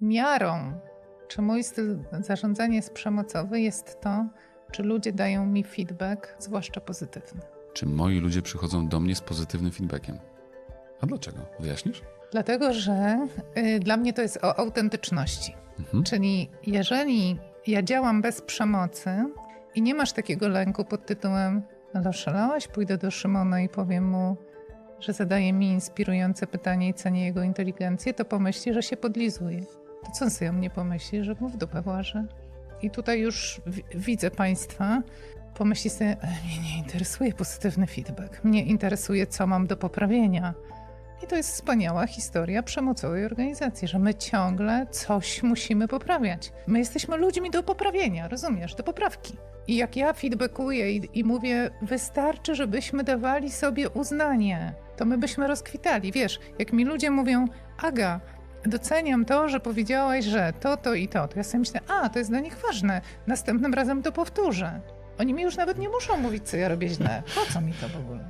miarą, czy mój styl zarządzania jest przemocowy, jest to, czy ludzie dają mi feedback, zwłaszcza pozytywny. Czy moi ludzie przychodzą do mnie z pozytywnym feedbackiem? A dlaczego? Wyjaśnisz? Dlatego, że y, dla mnie to jest o autentyczności. Mhm. Czyli jeżeli ja działam bez przemocy i nie masz takiego lęku pod tytułem oszalałaś, pójdę do Szymona i powiem mu, że zadaje mi inspirujące pytanie i cenię jego inteligencję, to pomyśli, że się podlizuje. To co sobie o mnie pomyśli, że mu w dupę włażę? I tutaj już widzę Państwa, pomyśli sobie, "E, mnie nie interesuje pozytywny feedback, mnie interesuje, co mam do poprawienia. I to jest wspaniała historia przemocowej organizacji, że my ciągle coś musimy poprawiać. My jesteśmy ludźmi do poprawienia, rozumiesz, do poprawki. I jak ja feedbackuję i, i mówię, wystarczy, żebyśmy dawali sobie uznanie, to my byśmy rozkwitali. Wiesz, jak mi ludzie mówią, Aga, doceniam to, że powiedziałaś, że to, to i to, to ja sobie myślę, a, to jest dla nich ważne, następnym razem to powtórzę. Oni mi już nawet nie muszą mówić, co ja robię źle. Po co mi to w ogóle?